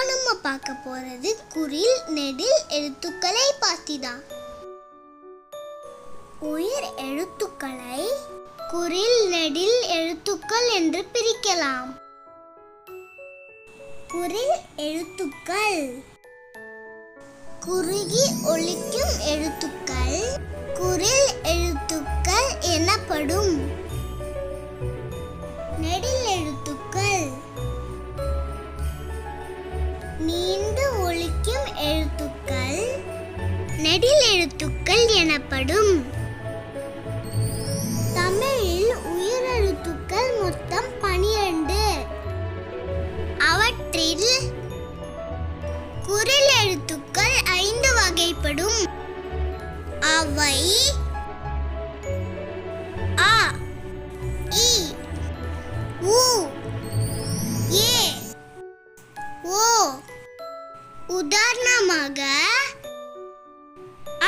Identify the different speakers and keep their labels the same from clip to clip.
Speaker 1: இப்போ நம்ம பார்க்க போகிறது குரில் நெடில் எழுத்துக்களை பார்த்தி உயிர் எழுத்துக்களை குரில் நெடில் எழுத்துக்கள் என்று பிரிக்கலாம் குரில் எழுத்துக்கள் குறுகி ஒழிக்கும் எழுத்துக்கள் குரில் எழுத்துக்கள் எனப்படும் நீண்டு ஒழிக்கும் எழுத்துக்கள் நெடில் எழுத்துக்கள் எனப்படும் தமிழில் உயிரெழுத்துக்கள் மொத்தம் பனிரண்டு அவற்றில் குரல் எழுத்துக்கள் ஐந்து வகைப்படும் அவை உதாரணமாக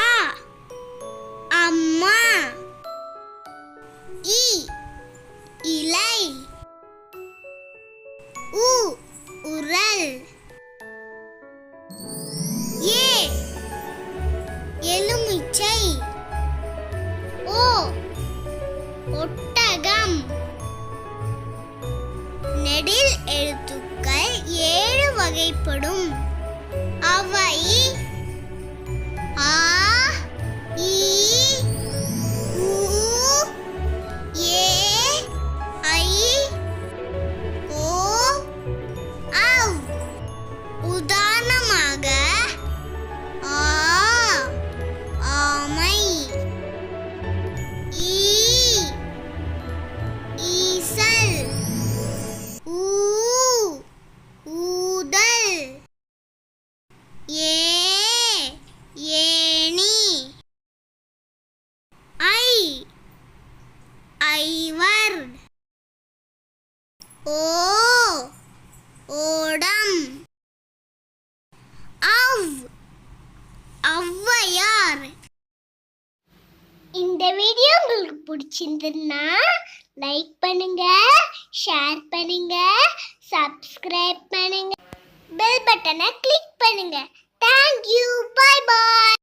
Speaker 1: ஆ அம்மா இ இலை உ உரல் ஏ எலுமிச்சை ஓ ஒட்டகம் நெடில் எழுத்துக்கள் ஏழு வகைப்படும் Havaí. இவர் ஓ ஓடம் அவ் ஔவையார் இந்த வீடியோ உங்களுக்கு பிடிச்சிருந்ததுன்னா லைக் பண்ணுங்க ஷேர் பண்ணுங்க சப்ஸ்கிரைப் பண்ணுங்க பெல் பட்டனை கிளிக் பண்ணுங்க தேங்க்யூ பாய் பாய்